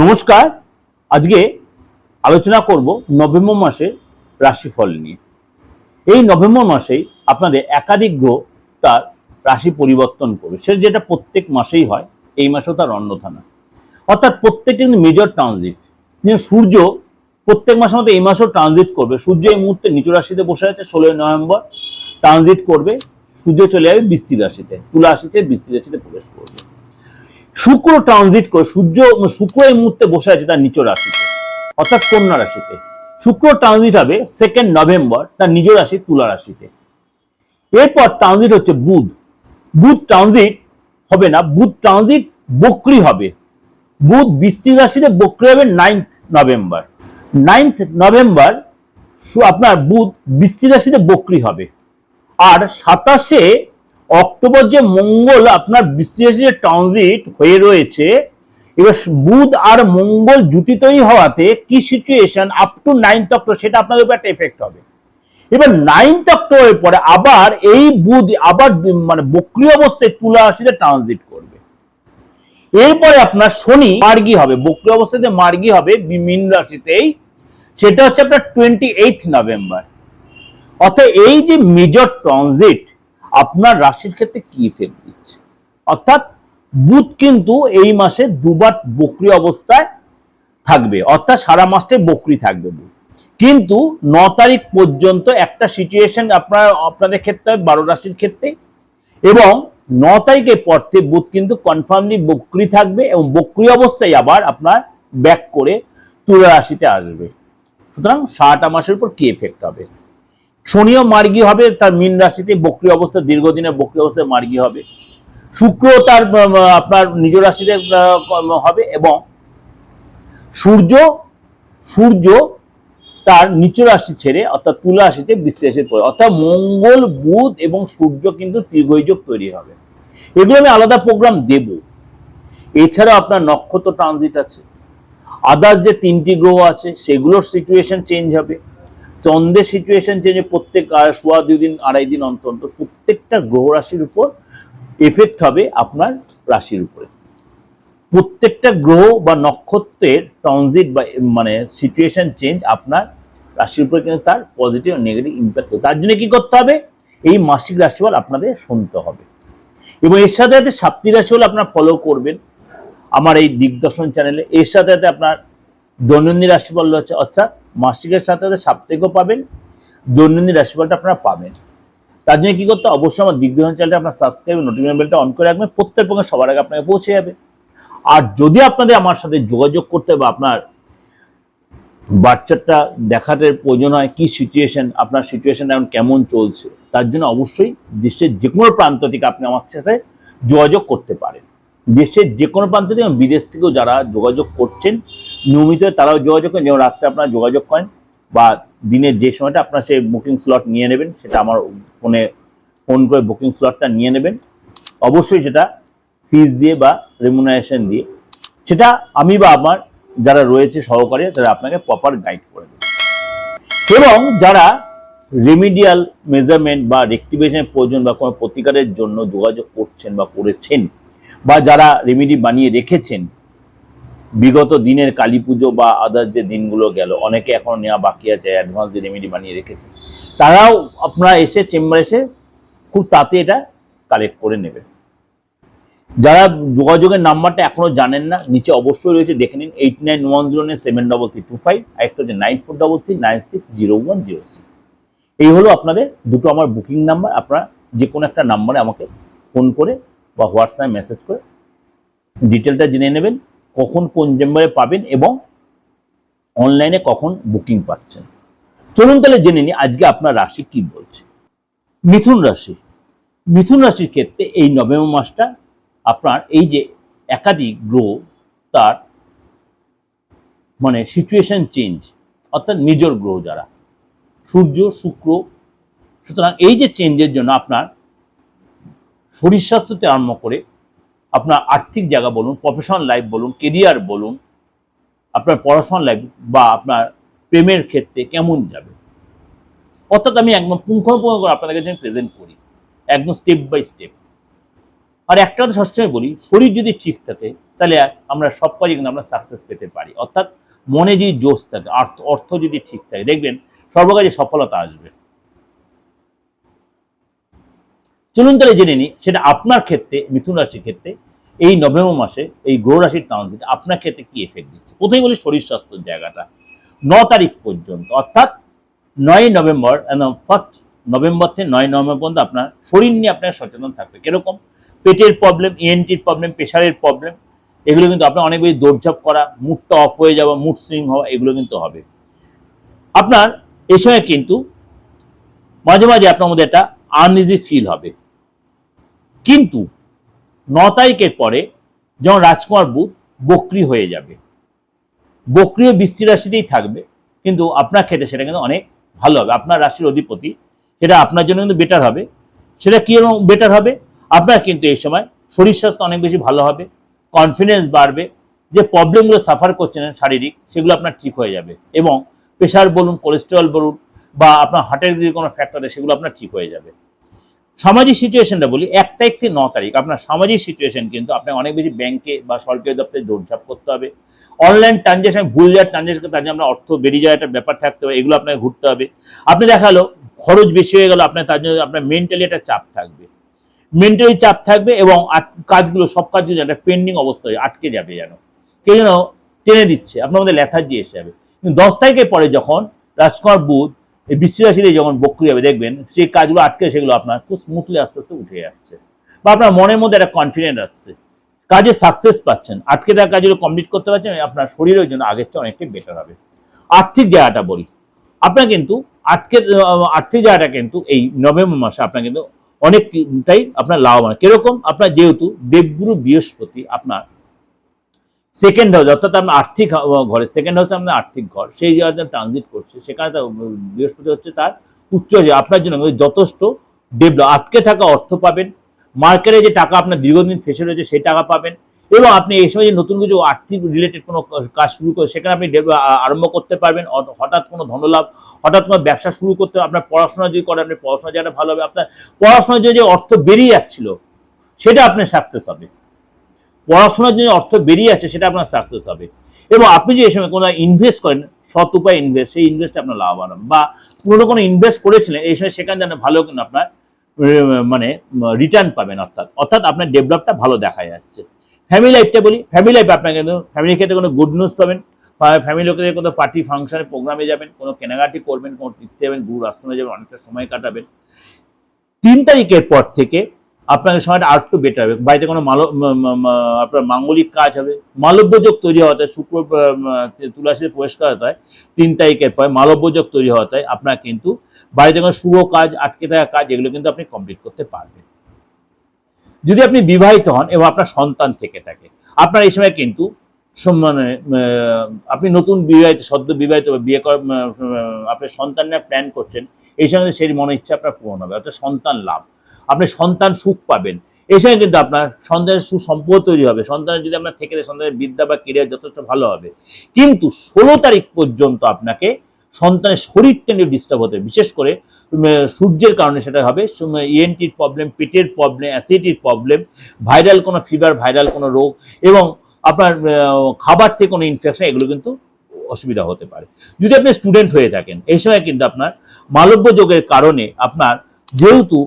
নমস্কার। আজকে আলোচনা করব নভেম্বর মাসের রাশিফল নিয়ে। এই নভেম্বর মাসেই আপনাদের একাধিক গ্রহ তার রাশি পরিবর্তন করবে। সে যেটা প্রত্যেক মাসেই হয়, এই মাসেও তার অন্যথা না অর্থাৎ প্রত্যেকটা কিন্তু মেজর ট্রানজিট সূর্য প্রত্যেক মাসের মধ্যে এই মাসেও ট্রানজিট করবে। সূর্য এই মুহূর্তে নিচু রাশিতে বসে আছে, ষোলোই নভেম্বর ট্রানজিট করবে। সূর্য চলে যাবে বৃশ্চিক রাশিতে, তুলা রাশিতে, বৃশ্চিক রাশিতে প্রবেশ করবে। শুক্র ট্রানজিট করে, সূর্য শুক্র এই মুহূর্তে বসে আছে তার নিচ রাশিতে, অর্থাৎ কন্যা রাশিতে। শুক্র ট্রানজিট হবে সেকেন্ড নভেম্বর তার নিজ রাশি তুলা রাশিতে। এরপর ট্রানজিট হচ্ছে বুধ। বুধ ট্রানজিট হবে না, বুধ ট্রানজিট বক্রি হবে। বুধ বৃশ্চিক রাশিতে বক্রি হবে নাইন্থ নভেম্বর নাইন্থ নভেম্বর আপনার বুধ বৃশ্চিক রাশিতে বক্রি হবে। আর সাতাশে অক্টোবর যে মঙ্গল আপনার বিশ্লেষে ট্রানজিট হয়ে রয়েছে, এবার বুধ আর মঙ্গল জুতি হওয়াতে কি situation up to ninth October সেটা আপনাদের উপর একটা এফেক্ট হবে। এবার নাইনথ অক্টোবরের পরে আবার এই বুধ আবার মানে বক্রি অবস্থায় তুলা রাশিতে ট্রানজিট করবে। এরপরে আপনার শনি মার্গী হবে, বক্রি অবস্থাতে মার্গী হবে মীন রাশিতেই। সেটা হচ্ছে আপনার টোয়েন্টি এইট নভেম্বর অর্থাৎ এই যে মেজর ট্রানজিট আপনার রাশির ক্ষেত্রে কি ইফেক্ট দিচ্ছে? অর্থাৎ বুধ কিন্তু এই মাসে দুবার বকরি অবস্থায় থাকবে, অর্থাৎ সারা মাসটাই বকরি থাকবে কিন্তু ন তারিখ পর্যন্ত একটা সিচুয়েশন আপনার, আপনাদের ক্ষেত্রে, বারো রাশির ক্ষেত্রে। এবং ন তারিখের পর থেকে বুধ কিন্তু কনফার্মলি বকরি থাকবে এবং বকরি অবস্থায় আবার আপনার ব্যাক করে তুলা রাশিতে আসবে। সুতরাং সারাটা মাসের উপর কি এফেক্ট হবে? শনিও মার্গী হবে, তার মীন রাশিতে বক্রি অবস্থা, দীর্ঘদিনের বক্রি অবস্থায় মার্গী হবে। শুক্র তার আপনার নিজ রাশিতে হবে এবং সূর্য সূর্য তার নিচ রাশি ছেড়ে, অর্থাৎ তুলা রাশিতে বিশ্লেষের পড়ে। অর্থাৎ মঙ্গল, বুধ এবং সূর্য কিন্তু ত্রিগৈযোগ তৈরি হবে। এগুলো আমি আলাদা প্রোগ্রাম দেব। এছাড়াও আপনার নক্ষত্র ট্রানজিট আছে। আদার্স যে তিনটি গ্রহ আছে, সেগুলোর সিচুয়েশন চেঞ্জ হবে। চন্দ্রের সিচুয়েশন চেঞ্জ প্রত্যেক সোয়া দুই দিন, আড়াই দিন অন্তর প্রত্যেকটা গ্রহ রাশির উপর এফেক্ট হবে আপনার রাশির উপরে। প্রত্যেকটা গ্রহ বা নক্ষত্রের ট্রানজিট বা মানে সিচুয়েশন চেঞ্জ আপনার রাশির উপরে কিন্তু তার পজিটিভ নেগেটিভ ইম্প্যাক্ট তার জন্য কি করতে হবে? এই মাসিক রাশিফল আপনাদের শুনতে হবে। এবং এর সাথে সাথে সাপ্তি রাশিফল আপনারা ফলো করবেন। আমার এই দিগদর্শন চ্যানেলে এর সাথে সাথে আপনার দৈনন্দিন রাশিফল রয়েছে, অর্থাৎ মাসিকের সাথে সাথে সাপ্তাহিকও পাবেন, দৈনন্দিন রাশিফলটা আপনারা পাবেন। তার জন্য কী করতে? অবশ্যই আমার দিগদর্শন চ্যানেলটা আপনার সাবস্ক্রাইব নোটিফিকেশন বেলটা অন করে রাখবেন, প্রত্যেক পক্ষে সবার আগে আপনাকে পৌঁছে যাবে। আর যদি আপনাদের আমার সাথে যোগাযোগ করতে বা আপনার বাচ্চাটা দেখাতে প্রয়োজন হয়, কী সিচুয়েশন আপনার সিচুয়েশন এখন কেমন চলছে, তার জন্য অবশ্যই দেশের যে কোনো প্রান্ত থেকে আপনি আমার সাথে যোগাযোগ করতে পারেন। দেশের যে কোনো প্রান্ত থেকে বিদেশ থেকেও যারা যোগাযোগ করছেন, নিয়মিত তারাও যোগাযোগ করেন। যেমন রাত্রে আপনারা যোগাযোগ করেন বা দিনের যে সময়টা আপনার সেই বুকিং স্লট নিয়ে নেবেন, সেটা আমার ফোনে ফোন করে বুকিং স্লটটা নিয়ে নেবেন। অবশ্যই সেটা ফিস দিয়ে বা রেমুনারেশন দিয়ে। সেটা আমি বা আমার যারা রয়েছে সহকারী, তারা আপনাকে প্রপার গাইড করে দেবে। এবং যারা রেমিডিয়াল মেজারমেন্ট বা রেক্টিভেশনের প্রয়োজন বা কোনো প্রতিকারের জন্য যোগাযোগ করছেন বা করেছেন বা যারা রেমিডি বানিয়ে রেখেছেন, বিগত দিনের কালী পুজো বা আদার্স যে দিনগুলো গেল, অনেকে এখন নেওয়া বাকি আছে অ্যাডভান্স যে রেমিডি বানিয়ে রেখেছে তারাও আপনারা এসে চেম্বার এসে খুব তাতে এটা কালেক্ট করে নেবেন। যারা যোগাযোগের নাম্বারটা এখনও জানেন না, নিচে অবশ্যই রয়েছে, দেখে নিন eight nine one zero nine seven double three two five একটা হচ্ছে nine four double three nine six zero one zero six এই হলো আপনাদের, দুটো আমার বুকিং নাম্বার আপনারা যে কোনো একটা নাম্বারে আমাকে ফোন করে বা হোয়াটসঅ্যাপে মেসেজ করে ডিটেলটা জেনে নেবেন, কখন কোন চেম্বারে পাবেন এবং অনলাইনে কখন বুকিং পাচ্ছেন। চলুন তাহলে জেনে নিই, আজকে আপনার রাশি কি বলছে। মিথুন রাশি। মিথুন রাশির ক্ষেত্রে এই নভেম্বর মাসটা আপনার এই যে একাধিক গ্রহ তার মানে সিচুয়েশন চেঞ্জ অর্থাৎ মেজর গ্রহ যারা, সূর্য, শুক্র, সুতরাং এই যে চেঞ্জের জন্য আপনার শরীর স্বাস্থ্যতে আরম্ভ করে আপনার আর্থিক জায়গা বলুন প্রফেশনাল লাইফ বলুন কেরিয়ার বলুন, আপনার পড়াশোনার লাইফ বা আপনার প্রেমের ক্ষেত্রে কেমন যাবে? অর্থাৎ আমি একদম পুঙ্খানুপুঙ্খ করে আপনাদের কাছে প্রেজেন্ট করি, একদম স্টেপ বাই স্টেপ আর একটা কথা সবসময় বলি, শরীর যদি ঠিক থাকে, তাহলে আমরা সব কাজে কিন্তু আমরা সাকসেস পেতে পারি। অর্থাৎ মনে যদি জোশ থাকে অর্থ অর্থ যদি ঠিক থাকে, দেখবেন সর্বকাজে সফলতা আসবে। চলুন তাহলে জেনে নিই, সেটা আপনার ক্ষেত্রে, মিথুন রাশির ক্ষেত্রে, এই নভেম্বর মাসে, এই গ্রহ রাশির ট্রানজিট আপনার ক্ষেত্রে কি এফেক্ট দিচ্ছে? প্রথমেই বলি শরীর স্বাস্থ্যের জায়গাটা। ন তারিখ পর্যন্ত, অর্থাৎ নয় নভেম্বর ফার্স্ট নভেম্বর থেকে নয় নভেম্বর পর্যন্ত আপনার শরীর নিয়ে আপনার সচেতন থাকবে কীরকম? পেটের প্রবলেম ইএনটির প্রবলেম প্রেশারের প্রবলেম এগুলো কিন্তু আপনার অনেক বেশি দৌড়ঝাপ করা, মুডটা অফ হয়ে যাওয়া মুড সুইং হওয়া, এগুলো কিন্তু হবে। আপনার এই সময় কিন্তু মাঝে মাঝে আপনার মধ্যে একটা আনইজি ফিল হবে। কিন্তু ন তারিখের পরে যেমন রাজকুমার বুধ বক্রি হয়ে যাবে বক্রিয় বৃষ্টি রাশিতেই থাকবে, কিন্তু আপনার ক্ষেত্রে সেটা কিন্তু অনেক ভালো হবে। আপনার রাশির অধিপতি, সেটা আপনার জন্য কিন্তু বেটার হবে। সেটা কি বেটার হবে? আপনার কিন্তু এই সময় শরীর স্বাস্থ্য অনেক বেশি ভালো হবে কনফিডেন্স বাড়বে, যে প্রবলেমগুলো সাফার করছেন শারীরিক, সেগুলো আপনার ঠিক হয়ে যাবে এবং প্রেশার বলুন কোলেস্টেরল বলুন বা আপনার হার্টের যদি কোনো ফ্যাক্টরে সেগুলো আপনার ঠিক হয়ে যাবে। সামাজিক সিচুয়েশনটা বলি, এক তারিখ থেকে ন তারিখ। আপনার সামাজিক সিচুয়েশন কিন্তু আপনাকে অনেক বেশি ব্যাংকে বা সরকারি দপ্তরে দৌড়ঝাপ করতে হবে। অনলাইন ট্রানজেকশন ভুল যাওয়ার ট্রানজেকশন তার জন্য অর্থ বেরিয়ে যাওয়ার একটা ব্যাপার থাকতে হবে, এগুলো আপনাকে ঘুরতে হবে। আপনি দেখাল, খরচ বেশি হয়ে গেল, আপনার তার জন্য আপনার মেন্টালি একটা চাপ থাকবে। মেন্টালি চাপ থাকবে এবং কাজগুলো, সব কাজ যদি একটা পেন্ডিং অবস্থা অবস্থায় আটকে যাবে যেন। কেউ যেন টেনে দিচ্ছে, আপনার মধ্যে লেথার্জি এসে যাবে। কিন্তু দশ তারিখের পরে যখন রাজকুমার বুধ এই বৃষ্টি রাশিতে যখন বক্রি হবে, দেখবেন সেই কাজগুলো আটকে সেগুলো আপনার খুব স্মুথলি আস্তে আস্তে উঠে যাচ্ছে। বা আপনার মনের মধ্যে একটা কনফিডেন্ট আসছে। কাজে সাকসেস পাচ্ছেন। আটকে থাকা কাজগুলো কমপ্লিট করতে পারছেন, আপনার শরীরের জন্য আগের চেয়ে অনেকটাই বেটার হবে। আর্থিক জায়গাটা বলি। আপনার কিন্তু আটকে আর্থিক জায়গাটা কিন্তু এই নভেম্বর মাসে আপনার কিন্তু অনেকটাই আপনার লাভবান। কীরকম? আপনার যেহেতু দেবগুরু বৃহস্পতি আপনার সেকেন্ড হাউস অর্থাৎ আপনার আর্থিক ঘরে। সেকেন্ড হাউসে আপনার আর্থিক ঘর। সেই জায়গাতে ট্রানজিট করছে, সেখানে তার বৃহস্পতি হচ্ছে তার উচ্চ আপনার জন্য যথেষ্ট ডেভেলপ আটকে থাকা অর্থ পাবেন। মার্কেটে যে টাকা আপনার দীর্ঘদিন ফেসে রয়েছে, সেই টাকা পাবেন। এবং আপনি এই সময় যে নতুন কিছু আর্থিক রিলেটেড কোনো কাজ শুরু করে, সেখানে আপনি আরম্ভ করতে পারবেন। হঠাৎ কোনো ধনলাভ, হঠাৎ কোনো ব্যবসা শুরু করতে, আপনার পড়াশোনা যদি করেন, আপনি পড়াশোনা জায়গাটা ভালো হবে। আপনার পড়াশোনার যে অর্থ বেরিয়ে যাচ্ছিল, সেটা আপনার সাকসেস হবে। পড়াশোনার যে অর্থ বেরিয়ে আছে সেটা আপনার সাকসেস হবে। এবং আপনি যে এই সময় কোনো ইনভেস্ট করেন, সৎ উপায় ইনভেস্ট সেই ইনভেস্টে আপনার লাভবান হবে বা পুরোনো কোনো ইনভেস্ট করেছিলেন, এই সময় সেখানে যেন ভালো কিন্তু আপনার মানে রিটার্ন পাবেন অর্থাৎ। অর্থাৎ আপনার ডেভেলপটা ভালো দেখা যাচ্ছে। ফ্যামিলি লাইফটা বলি ফ্যামিলি লাইফ আপনার কিন্তু ফ্যামিলির ক্ষেত্রে কোনো গুড নিউজ পাবেন ফ্যামিলি লোকেদের কোনো পার্টি ফাংশনে প্রোগ্রামে যাবেন, কোনো কেনাকাটি করবেন, কোনো তীর্থে যাবেন, দূর আশ্রমে যাবেন, অনেকটা সময় কাটাবেন। তিন তারিখের পর থেকে আপনার সময়টা আর একটু বেটার হবে। বাড়িতে কোনো মাল ম- ম- ম- আপনার মাঙ্গলিক কাজ হবে। মালব্যযোগ তৈরি হওয়াতে শুক্র তুলাসীর প্রবেশ করাতে হয় তিন তারিখের পরে মালব্যযোগ তৈরি হওয়াতে আপনার কিন্তু বাড়িতে কোনো শুভ কাজ আটকে থাকা কাজ এগুলো কিন্তু আপনি কমপ্লিট করতে পারবেন। যদি আপনি বিবাহিত হন এবং আপনার সন্তান থেকে থাকে আপনার এই সময় কিন্তু সম- মানে আহ, আপনি নতুন বিবাহিত সদ্য বিবাহিত বিয়ে করার আহ, আপনি সন্তান নেওয়ার প্ল্যান করছেন এই সময় সেই মনে ইচ্ছা আপনার পূরণ হবে অর্থাৎ সন্তান লাভ। আপনি সন্তান সুখ পাবেন। এই সময় কিন্তু আপনার সন্তানের সুসম্পদ তৈরি হবে। সন্তানের যদি আপনার থেকে সন্তানের বিদ্যা বা কেরিয়ার যথেষ্ট ভালো হবে। কিন্তু ষোলো তারিখ পর্যন্ত আপনাকে সন্তানের শরীরটা নিয়ে ডিস্টার্ব হতে। বিশেষ করে সূর্যের কারণে সেটা হবে। ইএনটির প্রবলেম পেটের প্রবলেম অ্যাসিডিটির প্রবলেম ভাইরাল কোনো ফিভার ভাইরাল কোনো রোগ এবং আপনার খাবার থেকে কোনো ইনফেকশন এগুলো কিন্তু অসুবিধা হতে পারে। যদি আপনি স্টুডেন্ট হয়ে থাকেন, এই সময় কিন্তু আপনার মালব্য যোগের কারণে আপনার যেহেতু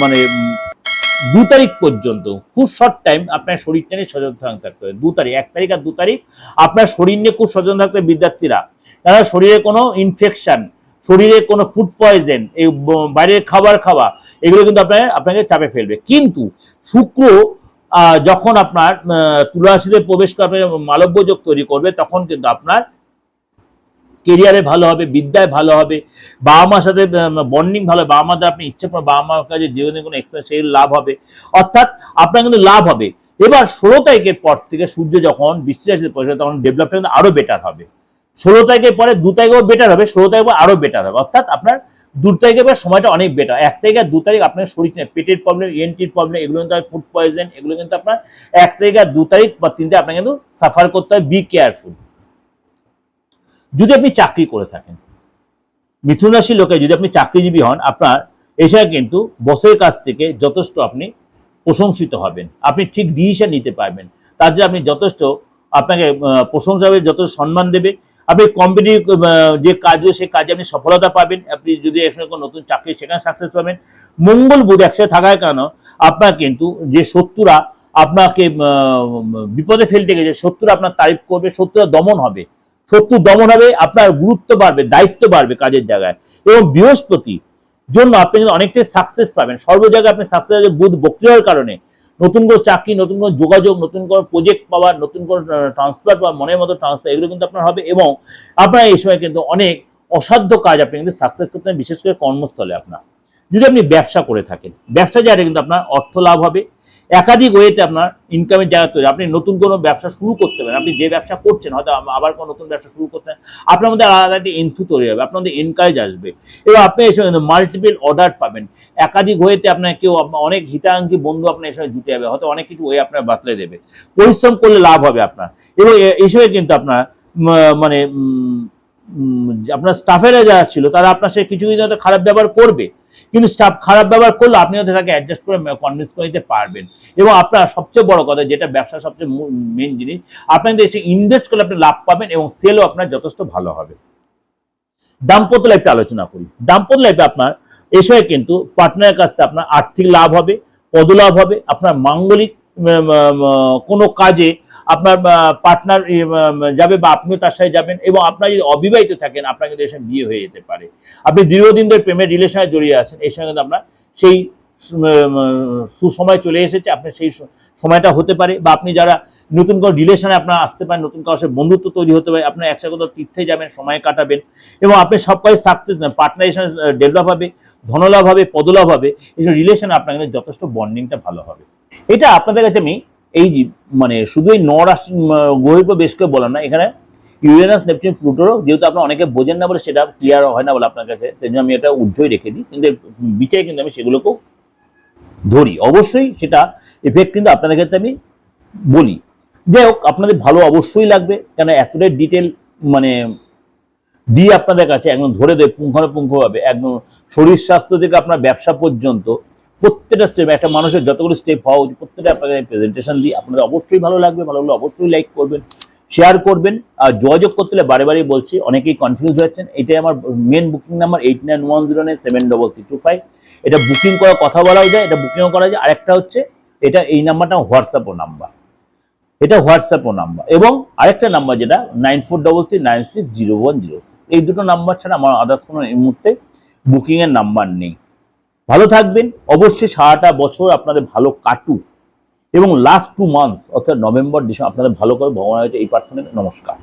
মানে দু তারিখ পর্যন্ত খুব শর্ট টাইম আপনার শরীরটা নিয়ে সচেতন থাকতে হবে। দু তারিখ এক তারিখ আর দু তারিখ আপনার শরীর নিয়ে খুব সচেতন থাকতে বিদ্যার্থীরা। তারা শরীরে কোনো ইনফেকশন শরীরে কোনো ফুড পয়জেন এই বাইরের খাবার খাওয়া এগুলো কিন্তু আপনার আপনাকে চাপে ফেলবে। কিন্তু শুক্র যখন আপনার আহ, তুলা রাশিতে প্রবেশ করবে মালব্য যোগ তৈরি করবে তখন কিন্তু আপনার কেরিয়ারে ভালো হবে, বিদ্যায় ভালো হবে বাবা মার সাথে বন্ডিং ভালো হবে বাবা মাদের আপনি ইচ্ছে করে বাবা মার কাছে জীবনে কোনো এক্সপিরিয়েন্স সেই লাভ হবে। অর্থাৎ আপনার কিন্তু লাভ হবে। এবার ষোলো তারিখের পর থেকে সূর্য যখন বিশ্বাসের পয়সা তখন ডেভেলপটা কিন্তু আরও বেটার হবে। ষোলো তারিখের পরে দু তারিখেও বেটার হবে, ষোলো তারিখ আরও বেটার হবে। অর্থাৎ আপনার দু তারিখের পর সময়টা অনেক বেটার এক তারিখ আর দু তারিখ আপনার শরীর নিয়ে, পেটের প্রবলেম এনটির প্রবলেম এগুলো কিন্তু ফুড পয়জন এগুলো কিন্তু আপনার এক তারিখ আর দু তারিখ বা তিন তারিখ আপনার কিন্তু সাফার করতে হয়। বি কেয়ারফুল যদি আপনি চাকরি করে থাকেন মিথুন রাশির লোকে যদি আপনি চাকরিজীবী হন, আপনার এছাড়া কিন্তু বসের কাছ থেকে যথেষ্ট আপনি প্রশংসিত হবেন। আপনি ঠিক ডিসিশন নিতে পারবেন। তার জন্য আপনি যথেষ্ট আপনাকে প্রশংসা হবে, যথেষ্ট সম্মান দেবে। আপনি কম্পিটিভ যে কাজ সেই কাজে আপনি সফলতা পাবেন। আপনি যদি একসঙ্গে নতুন চাকরি, সেখানে সাকসেস পাবেন। মঙ্গল বুধ একসাথে থাকার কারণে আপনার কিন্তু যে শত্রুরা আপনাকে বিপদে ফেলতে গেছে, শত্রুরা আপনার তারিফ করবে, শত্রুরা দমন হবে। শত্রু দমন হবে, আপনার গুরুত্ব বাড়বে, দায়িত্ব বাড়বে কাজের জায়গায়। এবং বৃহস্পতি জন্য আপনি কিন্তু অনেকটাই সাকসেস পাবেন। সর্ব জায়গায় আপনি সাকসেস বুধ বক্রিয়ার কারণে। নতুন কোনো চাকরি, নতুন কোনো যোগাযোগ, নতুন কোনো প্রজেক্ট পাওয়ার নতুন কোনো ট্রান্সফার পাওয়ার মনের মতো ট্রান্সফার এগুলো কিন্তু আপনার হবে এবং আপনার এই সময় কিন্তু অনেক অসাধ্য কাজ আপনি কিন্তু সাকসেস করতে বিশেষ করে কর্মস্থলে আপনার। যদি আপনি ব্যবসা করে থাকেন, ব্যবসা জায়গায় কিন্তু আপনার অর্থ লাভ হবে একাধিক ওয়েতে আপনার ইনকামের জায়গা তৈরি। আপনি নতুন কোনো ব্যবসা শুরু করতে পারেন। আপনি যে ব্যবসা করছেন, হয়তো আবার কোনো নতুন ব্যবসা শুরু করতে আপনার মধ্যে আলাদা একটি এন্থু তৈরি হবে, আপনার মধ্যে এনকারেজ আসবে। এবং আপনি এসে মাল্টিপল অর্ডার পাবেন। একাধিক ওয়েতে আপনার কেউ অনেক হিতাঙ্কি বন্ধু আপনার এসে জুটে যাবে, হয়তো অনেক কিছু ওয়ে আপনার বাতলে দেবে। পরিশ্রম করলে লাভ হবে আপনার। এবং এই সময় কিন্তু আপনার মানে আপনার স্টাফেরা যারা ছিল, তারা আপনার সাথে কিছু কিছু হয়তো খারাপ ব্যবহার করবে। কিন্তু স্টাফ খারাপ ব্যবহার করলে আপনি হয়তো তাকে অ্যাডজাস্ট করে কনভিন্স করে দিতে পারবেন। এবং আপনার সবচেয়ে বড় কথা, যেটা ব্যবসার সবচেয়ে মেন জিনিস, আপনি যদি এসে ইনভেস্ট করলে আপনি লাভ পাবেন এবং সেলও আপনার যথেষ্ট ভালো হবে। দাম্পত্য লাইফটা আলোচনা করি। দাম্পত্য লাইফে আপনার এই সময় কিন্তু পার্টনারের কাছ থেকে আপনার আর্থিক লাভ হবে, পদলাভ হবে, আপনার মাঙ্গলিক কোনো কাজে আপনার পার্টনার যাবে বা আপনিও তার সাথে যাবেন এবং আপনার যদি অবিবাহিত থাকেন, আপনার কিন্তু এসে বিয়ে হয়ে যেতে পারে। আপনি দীর্ঘদিন ধরে প্রেমের রিলেশনে জড়িয়ে আছেন এই সঙ্গে কিন্তু আপনার সেই সুসময় চলে এসেছে, আপনার সেই সময়টা হতে পারে বা আপনি যারা নতুন কোনো রিলেশনে আপনার আসতে পারেন, নতুন কারোর সাথে বন্ধুত্ব তৈরি হতে পারে, আপনার একসাথে কোথাও তীর্থে যাবেন, সময় কাটাবেন এবং আপনি সব কাজে সাকসেস পার্টনার হিসেবে ডেভেলপ হবে, ধনলাভ হবে, পদলাভ হবে এইসব রিলেশন আপনার কিন্তু যথেষ্ট বন্ডিংটা ভালো হবে। এটা আপনাদের কাছে আমি এই মানে শুধু এই নরাশি গ্রহের উপর বেশ করে বললাম না, এখানে ইউরেনাস নেপচুন প্লুটোরও যেহেতু আপনারা অনেকে বোঝেন না বলে সেটা ক্লিয়ার হয় না বলে আপনার কাছে, সেই জন্য আমি এটা উজ্জ্বল রেখে দিই। কিন্তু বিচারে কিন্তু আমি সেগুলোকেও ধরি। অবশ্যই সেটা এফেক্ট কিন্তু আপনাদের ক্ষেত্রে আমি বলি। যাই হোক, আপনাদের ভালো অবশ্যই লাগবে কেন এতটাই ডিটেল মানে দিয়ে আপনাদের কাছে একদম ধরে দেয় পুঙ্খানুপুঙ্খভাবে, একদম শরীর স্বাস্থ্য থেকে আপনার ব্যবসা পর্যন্ত প্রত্যেকটা স্টেপ একটা মানুষের যতগুলো স্টেপ হওয়া উচিত, প্রত্যেকটা আপনাদের প্রেজেন্টেশন দিই। আপনাদের অবশ্যই ভালো লাগবে, ভালো লাগলে অবশ্যই লাইক করবেন শেয়ার করবেন। আর যোগাযোগ করতে হলে বারে বারে বলছি, অনেকেই কনফিউজ হচ্ছেন এটাই আমার main booking number eight nine one zero nine seven double three two five এটা বুকিং করা কথা বলাও যায়, এটা বুকিংও করা যায়। আরেকটা হচ্ছে, এটা এই নাম্বারটা হোয়াটসঅ্যাপও নাম্বার এটা হোয়াটসঅ্যাপও নাম্বার এবং আরেকটা নাম্বার যেটা nine four double three nine six zero one zero six এই দুটো নাম্বার ছাড়া আমার আদার্স কোনো এই মুহূর্তে বুকিংয়ের নাম্বার নেই। ভালো থাকবেন। অবশ্যই সারাটা বছর আপনাদের ভালো কাটু এবং লাস্ট টু মান্থস অর্থাৎ নভেম্বর, ডিসেম্বর, আপনাদের ভালো করে ভগবানের হয়েছে এই প্রার্থনা নমস্কার।